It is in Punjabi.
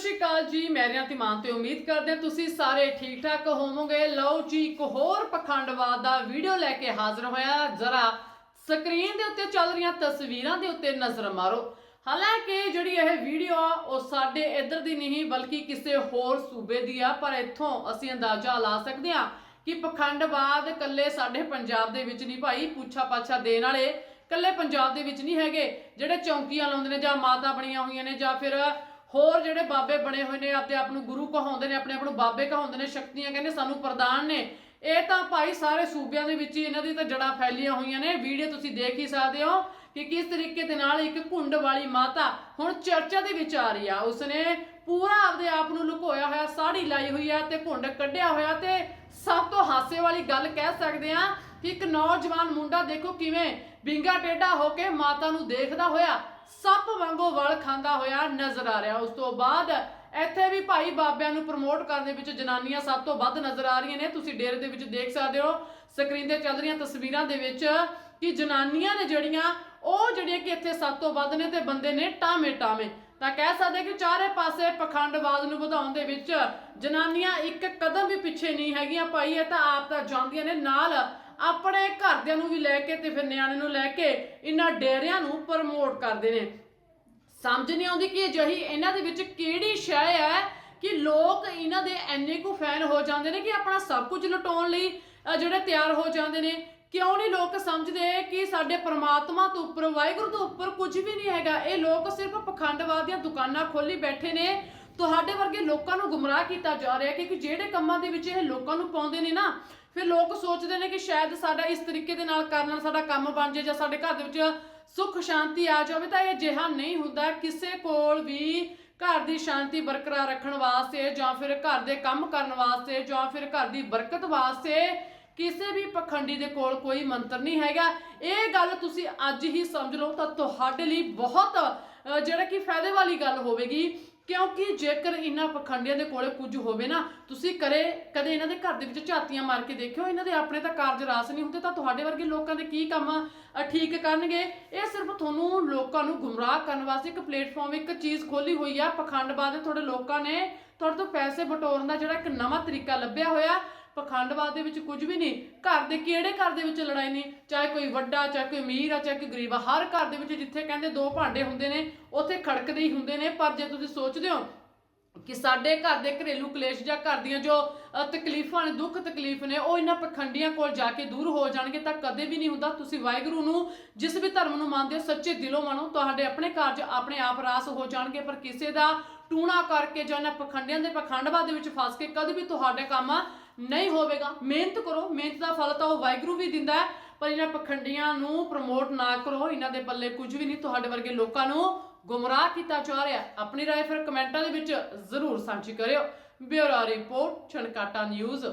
ਸ਼੍ਰੀ ਅਕਾਲ ਜੀ, ਮੇਰਿਆਂ ਤਿਮਾਨ ਤੇ ਉਮੀਦ ਕਰਦੇ ਹਾਂ ਤੁਸੀਂ ਸਾਰੇ ਠੀਕ ਠਾਕ ਹੋਵੋਗੇ। ਲਓ ਜੀ, ਇੱਕ ਹੋਰ ਪਖੰਡਵਾਦ ਦਾ ਵੀਡੀਓ ਲੈ ਕੇ ਹਾਜ਼ਰ ਹੋਇਆ। ਜਰਾ ਸਕਰੀਨ ਦੇ ਉੱਤੇ ਚੱਲ ਰਹੀਆਂ ਤਸਵੀਰਾਂ ਦੇ ਉੱਤੇ ਨਜ਼ਰ ਮਾਰੋ। ਹਾਲਾਂਕਿ ਜਿਹੜੀ ਇਹ ਵੀਡੀਓ ਆ, ਉਹ ਸਾਡੇ ਇੱਧਰ ਦੀ ਨਹੀਂ, ਬਲਕਿ ਕਿਸੇ ਹੋਰ ਸੂਬੇ ਦੀ ਆ। ਪਰ ਇੱਥੋਂ ਅਸੀਂ ਅੰਦਾਜ਼ਾ ਲਾ ਸਕਦੇ ਹਾਂ ਕਿ ਪਖੰਡਵਾਦ ਇਕੱਲੇ ਸਾਡੇ ਪੰਜਾਬ ਦੇ ਵਿੱਚ ਨਹੀਂ ਭਾਈ ਪੁੱਛਾ ਪਾਛਾ ਦੇਣ ਵਾਲੇ ਇਕੱਲੇ ਪੰਜਾਬ ਦੇ ਵਿੱਚ ਨਹੀਂ ਹੈਗੇ, ਜਿਹੜੇ ਚੌਂਕੀਆਂ ਲਾਉਂਦੇ ਨੇ ਜਾਂ ਮਾਤਾ ਬਣੀਆਂ ਹੋਈਆਂ ਨੇ ਜਾਂ ਫਿਰ ਹੋਰ ਜਿਹੜੇ ਬਾਬੇ ਬਣੇ ਹੋਏ ਨੇ ਆਪਣੇ ਆਪ ਨੂੰ ਗੁਰੂ ਕਹਾਉਂਦੇ ਨੇ, ਆਪਣੇ ਆਪ ਨੂੰ ਬਾਬੇ ਕਹਾਉਂਦੇ ਨੇ, ਸ਼ਕਤੀਆਂ ਕਹਿੰਦੇ ਸਾਨੂੰ ਪ੍ਰਦਾਨ ਨੇ। ਇਹ ਤਾਂ ਭਾਈ ਸਾਰੇ ਸੂਬਿਆਂ ਦੇ ਵਿੱਚ ਹੀ ਇਹਨਾਂ ਦੀ ਤਾਂ ਜੜਾਂ ਫੈਲੀਆਂ ਹੋਈਆਂ ਨੇ। ਵੀਡੀਓ ਤੁਸੀਂ ਦੇਖ ਹੀ ਸਕਦੇ ਹੋ ਕਿ ਕਿਸ ਤਰੀਕੇ ਦੇ ਨਾਲ ਇੱਕ ਘੁੰਡ ਵਾਲੀ ਮਾਤਾ ਹੁਣ ਚਰਚਾ ਦੇ ਵਿੱਚ ਆ ਰਹੀ ਆ। ਉਸਨੇ ਪੂਰਾ ਆਪਦੇ ਆਪ ਨੂੰ ਲੁਕੋਇਆ ਹੋਇਆ, ਸਾੜੀ ਲਾਈ ਹੋਈ ਆ ਤੇ ਘੁੰਡ ਕੱਢਿਆ ਹੋਇਆ ਤੇ ਸਭ ਤੋਂ ਹਾਸੇ ਵਾਲੀ ਗੱਲ ਕਹਿ ਸਕਦੇ ਆ ਕਿ ਇੱਕ ਨੌਜਵਾਨ ਮੁੰਡਾ ਦੇਖੋ ਕਿਵੇਂ ਬਿੰਗਾ ਟੇਢਾ ਹੋ ਕੇ ਮਾਤਾ ਨੂੰ ਦੇਖਦਾ ਹੋਇਆ। ਸੱਪ ਵਾਂਗੂ ਵਲ ਖਾਂਦਾ ਹੋਇਆ ਨਜ਼ਰ ਆ ਰਿਹਾ। ਉਸ ਤੋਂ ਬਾਅਦ ਇੱਥੇ ਵੀ ਭਾਈ ਬਾਬਿਆਂ ਨੂੰ ਪ੍ਰਮੋਟ ਕਰਨ ਦੇ ਵਿੱਚ ਜਨਾਨੀਆਂ ਸਭ ਤੋਂ ਵੱਧ ਨਜ਼ਰ ਆ ਰਹੀਆਂ ਨੇ। ਤੁਸੀਂ ਡੇਰੇ ਦੇ ਵਿੱਚ ਦੇਖ ਸਕਦੇ ਹੋ ਸਕਰੀਨ ਤੇ ਚੱਲ ਰਹੀਆਂ ਤਸਵੀਰਾਂ ਦੇ ਵਿੱਚ ਕਿ ਜਨਾਨੀਆਂ ਨੇ ਜਿਹੜੀਆਂ, ਉਹ ਜਿਹੜੀਆਂ ਕਿ ਇੱਥੇ ਸਭ ਤੋਂ ਵੱਧ ਨੇ ਤੇ ਬੰਦੇ ਨੇ ਟਾਮੇ ਟਾਮੇ ਤਾਂ ਕਹਿ ਸਕਦੇ ਕਿ ਚਾਰੇ ਪਾਸੇ ਪਖੰਡਵਾਦ ਨੂੰ ਵਧਾਉਣ ਦੇ ਵਿੱਚ ਜਨਾਨੀਆਂ ਇੱਕ ਕਦਮ ਵੀ ਪਿੱਛੇ ਨਹੀਂ ਹੈਗੀਆਂ। ਭਾਈ, ਇਹ ਤਾਂ ਆਪ ਤਾਂ ਜਾਂਦੀਆਂ ਨੇ ਨਾਲ। ਆਪਣੇ ਘਰਦਿਆਂ ਨੂੰ ਵੀ ਲੈ ਕੇ ਤੇ ਫਿਰ ਨਿਆਣੇ ਨੂੰ ਲੈ ਕੇ ਇਹਨਾਂ ਡੇਰਿਆਂ ਨੂੰ ਪ੍ਰਮੋਟ ਕਰਦੇ ਨੇ। ਸਮਝ ਨਹੀਂ ਆਉਂਦੀ ਕਿ ਅਜਿਹੀ ਇਹਨਾਂ ਦੇ ਵਿੱਚ ਕਿਹੜੀ ਸ਼ੈ ਹੈ ਕਿ ਲੋਕ ਇਹਨਾਂ ਦੇ ਐਨੇ ਕੁ ਫੈਨ ਹੋ ਜਾਂਦੇ ਨੇ ਕਿ ਆਪਣਾ ਸਭ ਕੁਝ ਲੁਟਾਉਣ ਲਈ ਜਿਹੜੇ ਤਿਆਰ ਹੋ ਜਾਂਦੇ ਨੇ। ਕਿਉਂ ਨਹੀਂ ਲੋਕ ਸਮਝਦੇ ਕਿ ਸਾਡੇ ਪਰਮਾਤਮਾ ਤੋਂ ਉੱਪਰ, ਵਾਹਿਗੁਰੂ ਤੋਂ ਉੱਪਰ ਕੁਝ ਵੀ ਨਹੀਂ ਹੈਗਾ? ਇਹ ਲੋਕ ਸਿਰਫ ਪਖੰਡਵਾਦ ਦੀਆਂ ਦੁਕਾਨਾਂ ਖੋਲੀ ਬੈਠੇ ਨੇ। ਤੁਹਾਡੇ ਵਰਗੇ ਲੋਕਾਂ ਨੂੰ ਗੁੰਮਰਾਹ ਕੀਤਾ ਜਾ ਰਿਹਾ ਕਿ ਜਿਹੜੇ ਕੰਮਾਂ ਦੇ ਵਿੱਚ ਇਹ ਲੋਕਾਂ ਨੂੰ ਪਾਉਂਦੇ ਨੇ ਨਾ, ਫਿਰ ਲੋਕ ਸੋਚਦੇ ਨੇ ਕਿ ਸ਼ਾਇਦ ਸਾਡਾ ਇਸ ਤਰੀਕੇ ਦੇ ਨਾਲ ਕਰਨ ਨਾਲ ਸਾਡਾ ਕੰਮ ਬਣ ਜਾਏ ਜਾਂ ਸਾਡੇ ਘਰ ਦੇ ਵਿੱਚ ਸੁੱਖ, ਸ਼ਾਂਤੀ ਆ ਜਾਵੇ, ਤਾਂ ਇਹ ਜਿਹਾ ਨਹੀਂ ਹੁੰਦਾ। ਕਿਸੇ ਕੋਲ ਵੀ ਘਰ ਦੀ ਸ਼ਾਂਤੀ ਬਰਕਰਾਰ ਰੱਖਣ ਵਾਸਤੇ ਜਾਂ ਫਿਰ ਘਰ ਦੇ ਕੰਮ ਕਰਨ ਵਾਸਤੇ ਜਾਂ ਫਿਰ ਘਰ ਦੀ ਬਰਕਤ ਵਾਸਤੇ ਕਿਸੇ ਵੀ ਪਖੰਡੀ ਦੇ ਕੋਲ ਕੋਈ ਮੰਤਰ ਨਹੀਂ ਹੈਗਾ। ਇਹ ਗੱਲ ਤੁਸੀਂ ਅੱਜ ਹੀ ਸਮਝ ਲਓ ਤਾਂ ਤੁਹਾਡੇ ਲਈ ਬਹੁਤ ਜਿਹੜਾ ਕਿ ਫਾਇਦੇ ਵਾਲੀ ਗੱਲ ਹੋਵੇਗੀ। ਕਿਉਂਕਿ ਜੇਕਰ ਇਹਨਾਂ ਪਖੰਡੀਆਂ ਦੇ ਕੋਲੇ ਕੁਝ ਹੋਵੇ ਨਾ, ਤੁਸੀਂ ਕਰੇ ਕਦੇ ਇਹਨਾਂ ਦੇ ਘਰ ਦੇ ਵਿੱਚ ਝਾਤੀਆਂ ਮਾਰ ਕੇ ਦੇਖਿਓ, ਇਹਨਾਂ ਦੇ ਆਪਣੇ ਤਾਂ ਕਾਰਜ ਰਾਸ ਨਹੀਂ ਹੁੰਦੇ, ਤਾਂ ਤੁਹਾਡੇ ਵਰਗੇ ਲੋਕਾਂ ਦੇ ਕੀ ਕੰਮ ਠੀਕ ਕਰਨਗੇ? ਇਹ ਸਿਰਫ ਤੁਹਾਨੂੰ ਲੋਕਾਂ ਨੂੰ ਗੁੰਮਰਾਹ ਕਰਨ ਵਾਸਤੇ ਇੱਕ ਪਲੇਟਫਾਰਮ, ਇੱਕ ਚੀਜ਼ ਖੋਲੀ ਹੋਈ ਆ। ਪਖੰਡਵਾਦ ਦੇ ਤੁਹਾਡੇ ਲੋਕਾਂ ਨੇ ਤੁਹਾਡੇ ਤੋਂ ਪੈਸੇ ਬਟੋਰਨ ਦਾ ਜਿਹੜਾ ਇੱਕ ਨਵਾਂ ਤਰੀਕਾ ਲੱਭਿਆ ਹੋਇਆ। ਪਖੰਡਵਾਦ ਦੇ ਵਿੱਚ ਕੁਝ ਵੀ ਨਹੀਂ। ਘਰ ਦੇ ਕਿਹੜੇ ਘਰ ਦੇ ਵਿੱਚ ਲੜਾਈ ਨਹੀਂ? ਚਾਹੇ ਕੋਈ ਵੱਡਾ, ਚਾਹੇ ਕੋਈ ਅਮੀਰ ਆ, ਚਾਹੇ ਕੋਈ ਗਰੀਬ ਆ, ਹਰ ਘਰ ਦੇ ਵਿੱਚ ਜਿੱਥੇ ਕਹਿੰਦੇ ਦੋ ਭਾਂਡੇ ਹੁੰਦੇ ਨੇ, ਉੱਥੇ ਖੜਕਦੇ ਹੀ ਹੁੰਦੇ ਨੇ। ਪਰ ਜੇ ਤੁਸੀਂ ਸੋਚਦੇ ਹੋ ਕਿ ਸਾਡੇ ਘਰ ਦੇ ਘਰੇਲੂ ਕਲੇਸ਼ ਜਾਂ ਘਰ ਦੀਆਂ ਜੋ ਤਕਲੀਫਾਂ ਨੇ, ਦੁੱਖ ਤਕਲੀਫ ਨੇ, ਉਹ ਇਹਨਾਂ ਪਖੰਡੀਆਂ ਕੋਲ ਜਾ ਕੇ ਦੂਰ ਹੋ ਜਾਣਗੇ ਤਾਂ ਕਦੇ ਵੀ ਨਹੀਂ ਹੁੰਦਾ। ਤੁਸੀਂ ਵਾਹਿਗੁਰੂ ਨੂੰ ਜਿਸ ਵੀ ਧਰਮ ਨੂੰ ਮੰਨਦੇ ਹੋ, ਸੱਚੇ ਦਿਲੋਂ ਮੰਨੋ, ਤੁਹਾਡੇ ਆਪਣੇ ਕਾਰਜ ਆਪਣੇ ਆਪ ਰਾਸ ਹੋ ਜਾਣਗੇ। ਪਰ ਕਿਸੇ ਦਾ ਟੂਣਾ ਕਰਕੇ ਜਾਂ ਇਹਨਾਂ ਪਖੰਡੀਆਂ ਦੇ ਪਖੰਡਵਾਦ ਦੇ ਵਿੱਚ ਫਸ ਕੇ ਕਦੇ ਵੀ ਤੁਹਾਡੇ ਕੰਮ ਨਹੀਂ ਹੋਵੇਗਾ। ਮਿਹਨਤ ਕਰੋ, ਮਿਹਨਤ ਦਾ ਫਲ ਤਾਂ ਉਹ ਵਾਹਿਗੁਰੂ ਵੀ ਦਿੰਦਾ ਹੈ, ਪਰ ਇਹਨਾਂ ਪਖੰਡੀਆਂ ਨੂੰ ਪ੍ਰਮੋਟ ਨਾ ਕਰੋ। ਇਹਨਾਂ ਦੇ ਪੱਲੇ ਕੁਝ ਵੀ ਨਹੀਂ, ਤੁਹਾਡੇ ਵਰਗੇ ਲੋਕਾਂ ਨੂੰ ਗੁੰਮਰਾਹ ਕੀਤਾ ਜਾ ਰਿਹਾ ਆਪਣੀ ਰਾਏ ਫਿਰ ਕਮੈਂਟਾਂ ਦੇ ਵਿੱਚ ਜ਼ਰੂਰ ਸਾਂਝੀ ਕਰਿਓ। Bureau report, Chhankata news.